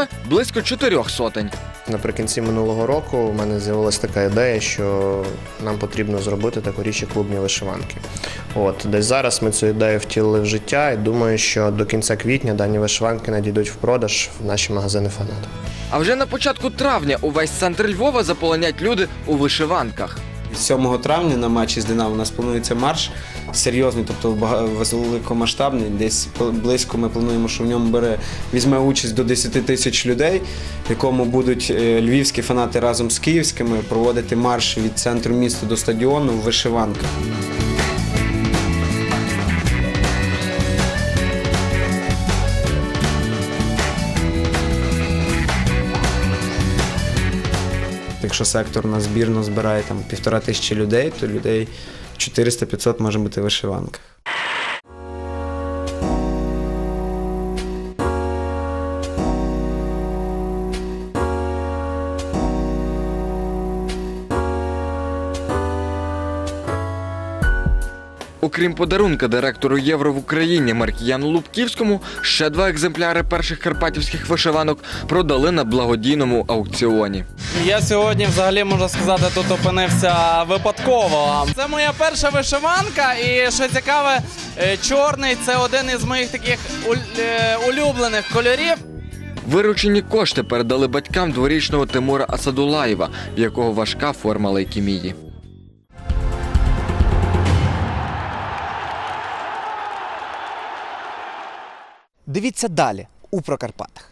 саме близько чотирьох сотень. Наприкінці минулого року у мене з'явилася така ідея, що нам потрібно зробити такорічі клубні вишиванки. От десь зараз ми цю ідею втілили в життя, і думаю, що до кінця квітня дані вишиванки надійдуть в продаж в наші магазини фанат. А вже на початку травня увесь центр Львова заполонять люди у вишиванках. 7 травня на матчі з Динамо у нас планується марш серйозний, тобто великомасштабний. Десь близько ми плануємо, що в ньому бере візьме участь до 10 тисяч людей, в якому будуть е, львівські фанати разом з київськими проводити марш від центру міста до стадіону в вишиванках. Якщо сектор на збірну збирає там півтора тисячі людей, то людей 400-500 може бути в вишиванках. Окрім подарунка директору Євро в Україні Маркіяну Лубківському, ще два екземпляри перших карпатівських вишиванок продали на благодійному аукціоні. Я сьогодні взагалі можна сказати тут опинився випадково. Це моя перша вишиванка, і що цікаве, е, чорний це один із моїх таких е, улюблених кольорів. Виручені кошти передали батькам дворічного Тимура Асадулаєва, в якого важка форма лейкемії. Дивіться далі у Прокарпатах.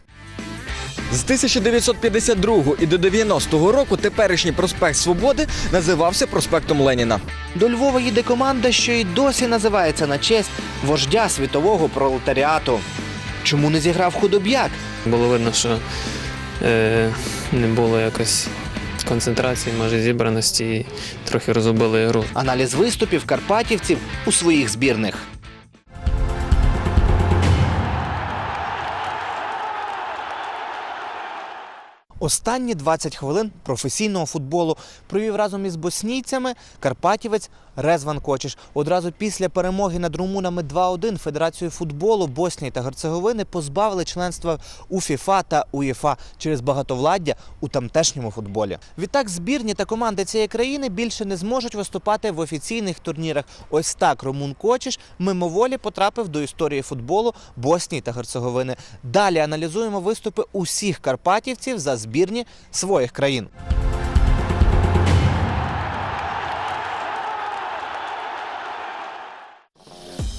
З 1952 і до 90-го року теперішній проспект Свободи називався проспектом Леніна. До Львова їде команда, що й досі називається на честь вождя світового пролетаріату. Чому не зіграв худоб'як? Було видно, що е, не було якось концентрації, може зібраності і трохи розубили гру. Аналіз виступів карпатівців у своїх збірних. Останні 20 хвилин професійного футболу провів разом із боснійцями карпатівець Резван Кочиш. Одразу після перемоги над румунами 2-1 Федерацію футболу Боснії та Герцеговини позбавили членства у ФІФА та УЄФА через багатовладдя у тамтешньому футболі. Відтак збірні та команди цієї країни більше не зможуть виступати в офіційних турнірах. Ось так Румун Кочиш мимоволі потрапив до історії футболу Боснії та Герцеговини. Далі аналізуємо виступи усіх карпатівців за збірні своїх країн.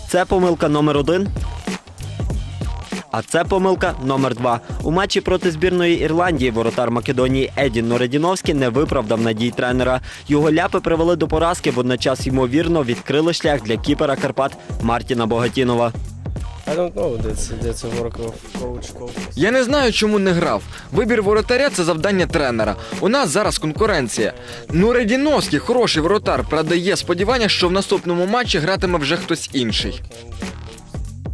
Це помилка номер один. А це помилка номер два. У матчі проти збірної Ірландії воротар Македонії Едін Норедіновський не виправдав надій тренера. Його ляпи привели до поразки, водночас ймовірно відкрили шлях для кіпера Карпат Мартіна Богатінова. I don't know. That's that's a work of coach. coach. Я не знаю, чому не грав. Вибір воротаря це завдання тренера. У нас зараз конкуренція. Ну, Редіновський, хороший воротар, правда, є сподівання, що в наступному матчі гратиме вже хтось інший.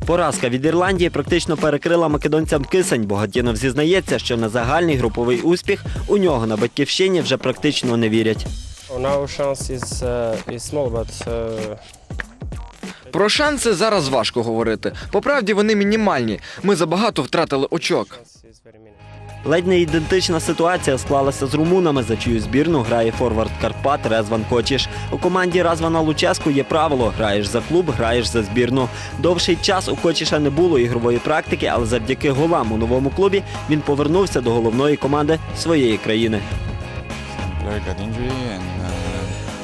Поразка від Ірландії практично перекрила македонцям кисень. Богатінов зізнається, що на загальний груповий успіх у нього на батьківщині вже практично не вірять. On our chance is uh, is small, but uh, Про шанси зараз важко говорити. По правді вони мінімальні. Ми забагато втратили очок. Ледь не ідентична ситуація склалася з румунами, за чию збірну грає форвард Карпат Резван Кочіш. У команді Развана Луческу є правило: граєш за клуб, граєш за збірну. Довший час у Кочіша не було ігрової практики, але завдяки голам у новому клубі він повернувся до головної команди своєї країни.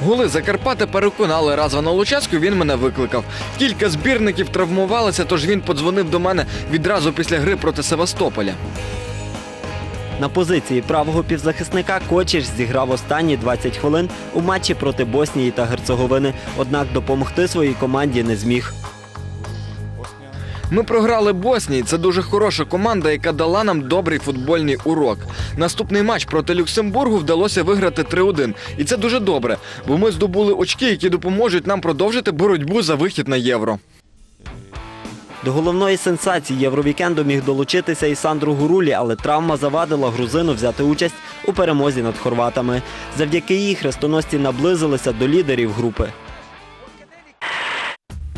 Голи Закарпати переконали Развана Луческу, він мене викликав. Кілька збірників травмувалися, тож він подзвонив до мене відразу після гри проти Севастополя. На позиції правого півзахисника Кочеш зіграв останні 20 хвилин у матчі проти Боснії та Герцеговини, однак допомогти своїй команді не зміг. Ми програли Боснії. Це дуже хороша команда, яка дала нам добрий футбольний урок. Наступний матч проти Люксембургу вдалося виграти 3-1. І це дуже добре, бо ми здобули очки, які допоможуть нам продовжити боротьбу за вихід на євро. До головної сенсації Євровікенду міг долучитися і Сандру Гурулі, але травма завадила грузину взяти участь у перемозі над хорватами. Завдяки їй хрестоносці наблизилися до лідерів групи.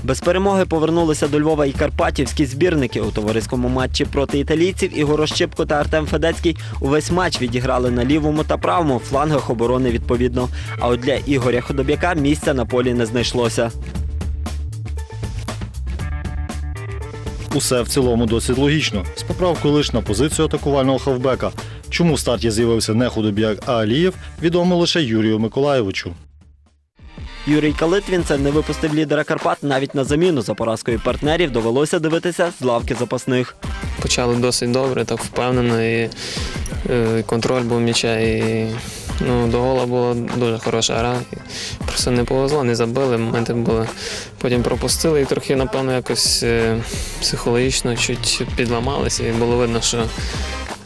Без перемоги повернулися до Львова і карпатівські збірники у товариському матчі проти італійців. Ігор Ощепко та Артем Федецький увесь матч відіграли на лівому та правому флангах оборони відповідно. А от для Ігоря Ходоб'яка місця на полі не знайшлося. Усе в цілому досить логічно. З поправкою лише на позицію атакувального хавбека. Чому в старті з'явився не Худобяк, а Алієв, відомо лише Юрію Миколаєвичу. Юрій Калитвінцев не випустив лідера Карпат навіть на заміну. За поразкою партнерів довелося дивитися з лавки запасних. Почали досить добре, так впевнено, і е, контроль був м'яча, і ну, до гола була дуже хороша гра. Просто не повезло, не забили, моменти були. Потім пропустили і трохи, напевно, якось е, психологічно чуть підламалися, і було видно, що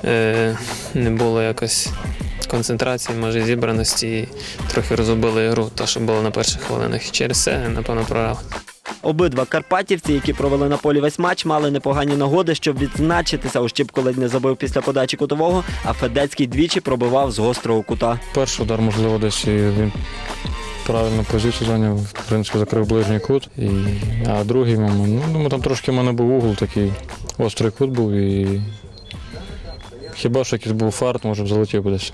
е, не було якось концентрації, може, зібраності, і трохи розубили гру, то, що було на перших хвилинах. І через це, напевно, програли. Обидва карпатівці, які провели на полі весь матч, мали непогані нагоди, щоб відзначитися. Ощіпко ледь не забив після подачі кутового, а Федецький двічі пробивав з гострого кута. Перший удар, можливо, десь і він правильну позицію зайняв, в принципі, закрив ближній кут. І, а другий момент, ну, думаю, там трошки в мене був угол такий, острий кут був і хіба що якийсь був фарт, може б залетів би десь.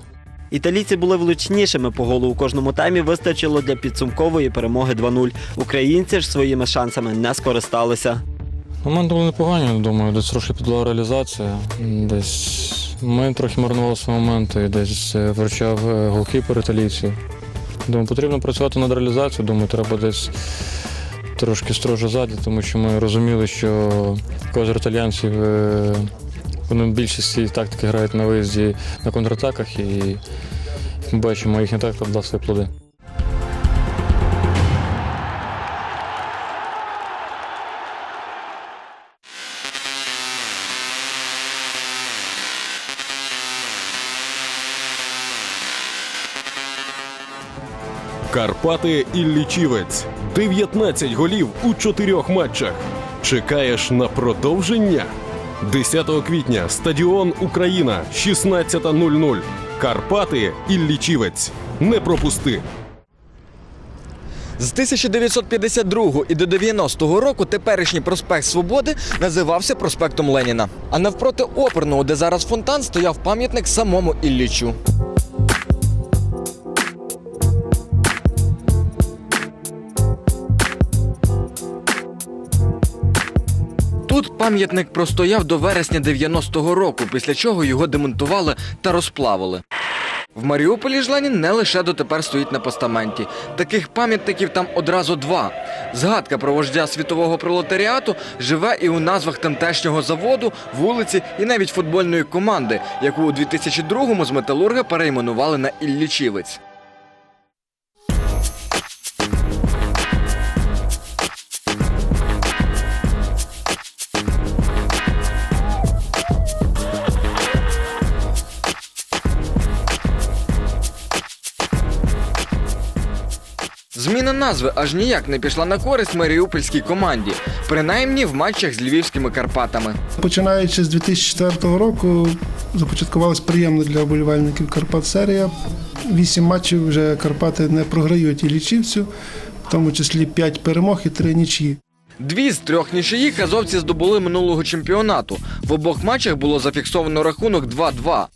Італійці були влучнішими по голу у кожному таймі. Вистачило для підсумкової перемоги 2-0. Українці ж своїми шансами не скористалися. Моменти були непогані, думаю, десь трошки підла реалізація. Десь ми трохи марнували свої моменти, десь е, вручав е, голкіпер італійців. Думаю, потрібно працювати над реалізацією, думаю, треба десь трошки строже ззаді, тому що ми розуміли, що кожен італіянців е, вони в більшості тактики грають на виїзді на контратаках і ми бачимо, їхня тактика дала свої плоди. Карпати Іллічівець. 19 голів у чотирьох матчах. Чекаєш на продовження? 10 квітня. Стадіон Україна. 16.00. Карпати Іллічівець. Не пропусти. З 1952 і до 90-го року теперішній проспект Свободи називався проспектом Леніна. А навпроти оперного, де зараз фонтан, стояв пам'ятник самому Іллічу. Пам'ятник простояв до вересня 90-го року, після чого його демонтували та розплавили. В Маріуполі ж Ленін не лише дотепер стоїть на постаменті. Таких пам'ятників там одразу два. Згадка про вождя світового пролетаріату живе і у назвах тамтешнього заводу, вулиці і навіть футбольної команди, яку у 2002-му з металурга перейменували на Іллічівець. Назви аж ніяк не пішла на користь маріупольській команді, принаймні в матчах з львівськими Карпатами. Починаючи з 2004 року, започаткувалась приємна для вболівальників Карпат серія. Вісім матчів вже Карпати не програють і лічівцю, в тому числі п'ять перемог і три нічі. Дві з трьох нічиїх азовці здобули минулого чемпіонату. В обох матчах було зафіксовано рахунок 2-2.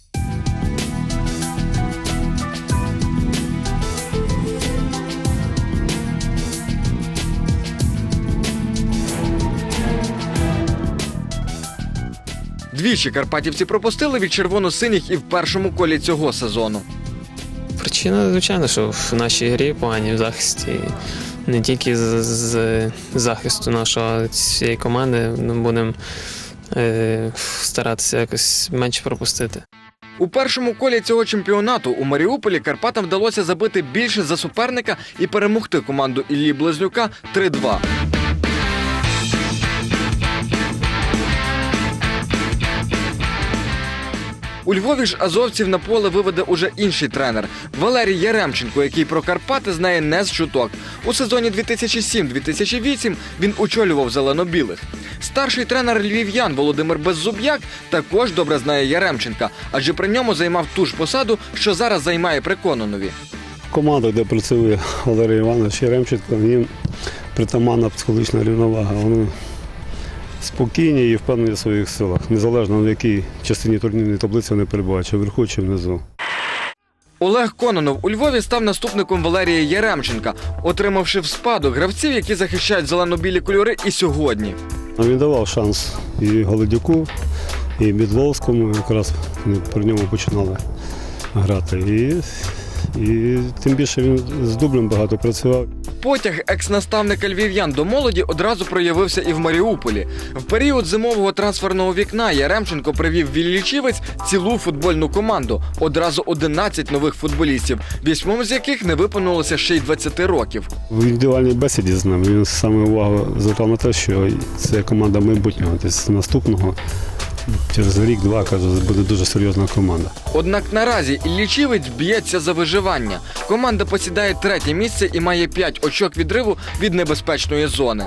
Двічі карпатівці пропустили від червоно-синіх і в першому колі цього сезону. Причина, звичайно, що в нашій грі погані в захисті. Не тільки з, з захисту нашого а всієї команди. Ми будемо е, старатися якось менше пропустити. У першому колі цього чемпіонату у Маріуполі Карпатам вдалося забити більше за суперника і перемогти команду Іллі Близнюка 3-2. У Львові ж азовців на поле виведе уже інший тренер Валерій Яремченко, який про Карпати знає не з чуток. У сезоні 2007-2008 він очолював зелено-білих. Старший тренер львів'ян Володимир Беззуб'як також добре знає Яремченка, адже при ньому займав ту ж посаду, що зараз займає Прикононові. Команда, де працює Валерій Іванович Яремченко, він притаманна психологічна рівновага. Вони спокійні і впевнені в своїх силах, незалежно в якій частині турнірної таблиці вони перебувають, чи вверху, чи внизу. Олег Кононов у Львові став наступником Валерія Яремченка, отримавши в спадок гравців, які захищають зелено-білі кольори і сьогодні. Він давав шанс і Голодюку, і Бідловському, якраз при ньому починали грати. І, і тим більше він з дублем багато працював. Потяг екс-наставника львів'ян до молоді одразу проявився і в Маріуполі. В період зимового трансферного вікна Яремченко привів Віллічівець цілу футбольну команду. Одразу 11 нових футболістів, вісьмом з яких не виповнилося ще й 20 років. В індивідуальній бесіді з нами він саме увагу звертав на те, що це команда майбутнього, тобто наступного. Через рік-два каже, буде дуже серйозна команда. Однак наразі Іллічівець б'ється за виживання. Команда посідає третє місце і має 5 очок відриву від небезпечної зони.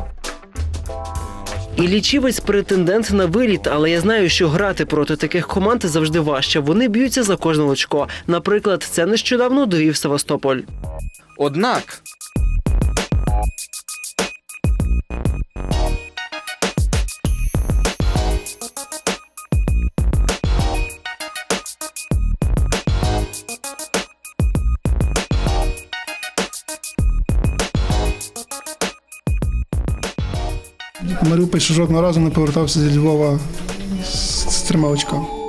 І лічівець претендент на виліт, але я знаю, що грати проти таких команд завжди важче. Вони б'ються за кожне очко. Наприклад, це нещодавно довів Севастополь. Однак Маріуполь ще жодного разу не повертався зі Львова з, трьома очками.